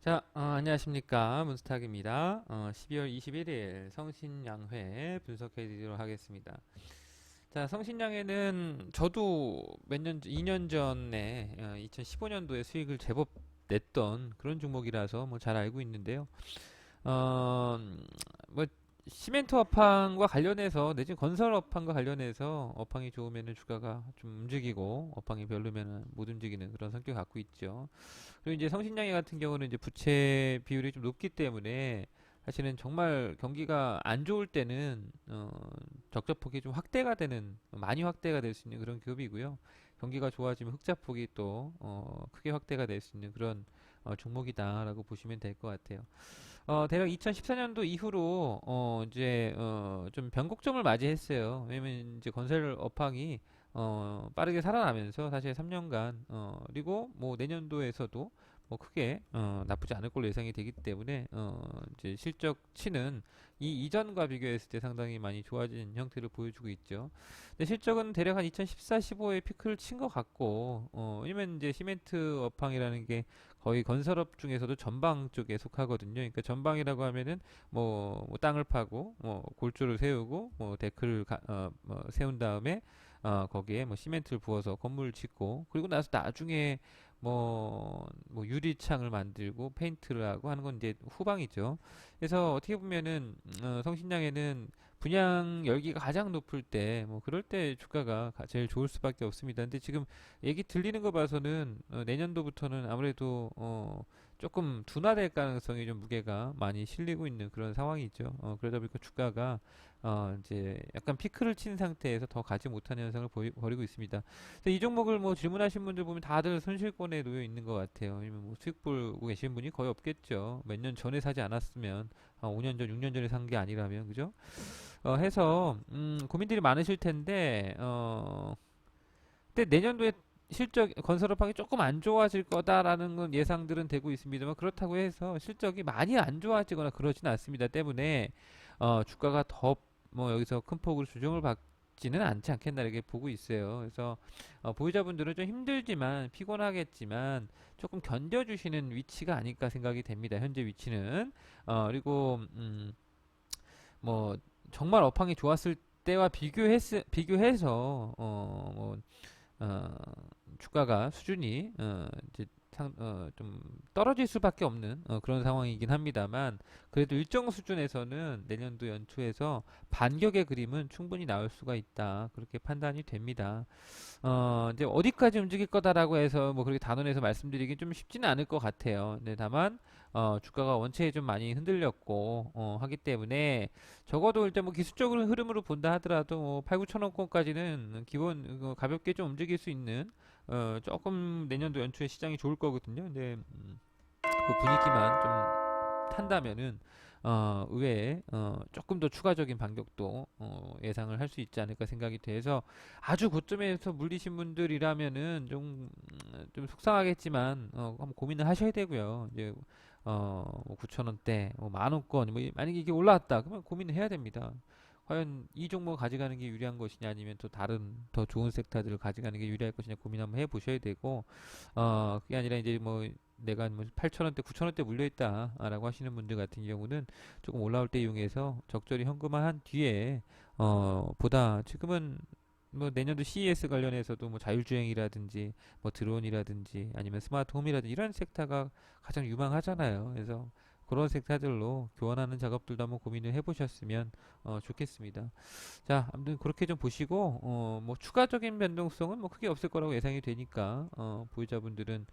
자, 어, 안녕하십니까. 문스탁입니다. 어, 12월 21일 성신양회 분석해 드리도록 하겠습니다. 자, 성신양회는 저도 몇 년, 2년 전에, 어, 2015년도에 수익을 제법 냈던 그런 종목이라서 뭐 잘 알고 있는데요. 어, 뭐, 시멘트 업황과 관련해서, 내지는 건설 업황과 관련해서 업황이 좋으면은 주가가 좀 움직이고, 업황이 별로면은 못 움직이는 그런 성격을 갖고 있죠. 그리고 이제 성신양회 같은 경우는 이제 부채 비율이 좀 높기 때문에 사실은 정말 경기가 안 좋을 때는 어, 적자폭이 좀 확대가 되는 많이 확대가 될 수 있는 그런 기업이고요. 경기가 좋아지면 흑자폭이 또 어, 크게 확대가 될 수 있는 그런 어, 종목이다라고 보시면 될 것 같아요. 어, 대략 2014년도 이후로 어, 이제 어, 좀 변곡점을 맞이했어요. 왜냐면 이제 건설 업황이 어, 빠르게 살아나면서 사실 3년간 어, 그리고 뭐 내년도에서도 뭐 크게 어, 나쁘지 않을 걸로 예상이 되기 때문에 어, 이제 실적치는 이 이전과 비교했을 때 상당히 많이 좋아진 형태를 보여주고 있죠. 근데 실적은 대략 한 2014, 15에 피크를 친 것 같고 어, 왜냐면 이제 시멘트 업황이라는 게 거의 건설업 중에서도 전방 쪽에 속하거든요. 그러니까 전방이라고 하면은 뭐, 뭐 땅을 파고 뭐 골조를 세우고 뭐 데크를 가, 어, 뭐 세운 다음에 어, 거기에 뭐 시멘트를 부어서 건물을 짓고 그리고 나서 나중에 뭐, 뭐 유리창을 만들고 페인트를 하고 하는 건 이제 후방이죠. 그래서 어떻게 보면은 어, 성신양에는 분양 열기가 가장 높을 때 뭐 그럴 때 주가가 가- 제일 좋을 수밖에 없습니다. 근데 지금 얘기 들리는 거 봐서는 어, 내년도부터는 아무래도 어, 조금 둔화될 가능성이 좀 무게가 많이 실리고 있는 그런 상황이죠. 어, 그러다 보니까 주가가 어, 이제 약간 피크를 친 상태에서 더 가지 못하는 현상을 보이, 벌이고 있습니다. 그래서 이 종목을 뭐 질문하신 분들 보면 다들 손실권에 놓여 있는 것 같아요. 아니면 뭐 수익 보고 계신 분이 거의 없겠죠. 몇 년 전에 사지 않았으면, 아, 5년 전, 6년 전에 산 게 아니라면, 그죠? 어, 해서, 음, 고민들이 많으실 텐데, 어, 근데 내년도에 실적, 건설업황이 조금 안 좋아질 거다라는 건 예상들은 되고 있습니다만, 그렇다고 해서 실적이 많이 안 좋아지거나 그러지는 않습니다. 때문에, 어, 주가가 더, 뭐, 여기서 큰 폭으로 조정을 받지는 않지 않겠나, 이렇게 보고 있어요. 그래서, 어, 보유자분들은 좀 힘들지만, 피곤하겠지만, 조금 견뎌주시는 위치가 아닐까 생각이 됩니다. 현재 위치는. 어, 그리고, 음, 뭐, 정말 업황이 좋았을 때와 비교했, 비교해서, 어, 뭐, 어, 주가가 수준이 어, 이제 상, 어, 좀 떨어질 수밖에 없는 어, 그런 상황이긴 합니다만 그래도 일정 수준에서는 내년도 연초에서 반격의 그림은 충분히 나올 수가 있다 그렇게 판단이 됩니다. 어, 이제 어디까지 움직일 거다라고 해서 뭐 그렇게 단언해서 말씀드리긴 좀 쉽지는 않을 것 같아요. 근데 다만 어, 주가가 원체에 좀 많이 흔들렸고 어, 하기 때문에 적어도 일단 뭐 기술적으로 흐름으로 본다 하더라도 뭐 8, 9천 원권까지는 기본 어, 가볍게 좀 움직일 수 있는 어, 조금 내년도 연초에 시장이 좋을 거거든요. 근데 음, 그 분위기만 좀 탄다면은 어, 의외에 어, 조금 더 추가적인 반격도 어, 예상을 할 수 있지 않을까 생각이 돼서 아주 고점에서 물리신 분들이라면은 좀, 음, 좀 속상하겠지만 어, 한번 고민을 하셔야 되고요. 이제 어, 뭐 9천 원대, 뭐 만 원권, 뭐 이- 만약에 이게 올라왔다, 그러면 고민을 해야 됩니다. 과연 이 종목 가져가는 게 유리한 것이냐 아니면 또 다른 더 좋은 섹터들을 가져가는 게 유리할 것이냐 고민 한번 해보셔야 되고 어 그게 아니라 이제 뭐 내가 뭐 8천원대 9천원대 물려있다라고 하시는 분들 같은 경우는 조금 올라올 때 이용해서 적절히 현금화한 뒤에 어 보다 지금은 뭐 내년도 CES 관련해서도 뭐 자율주행이라든지 뭐 드론이라든지 아니면 스마트 홈이라든지 이런 섹터가 가장 유망하잖아요. 그래서 그런 섹터들로 교환하는 작업들도 한번 고민을 해보셨으면 어, 좋겠습니다. 자, 아무튼 그렇게 좀 보시고 어, 뭐 추가적인 변동성은 뭐 크게 없을 거라고 예상이 되니까 어, 보유자분들은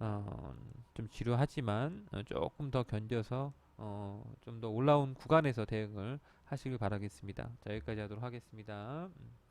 어, 좀 지루하지만 어, 조금 더 견뎌서 어, 좀 더 올라온 구간에서 대응을 하시길 바라겠습니다. 자, 여기까지 하도록 하겠습니다. 음.